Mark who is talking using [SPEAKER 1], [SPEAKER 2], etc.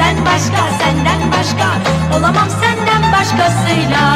[SPEAKER 1] senden başka senden başka. Olamam senden başkasıyla.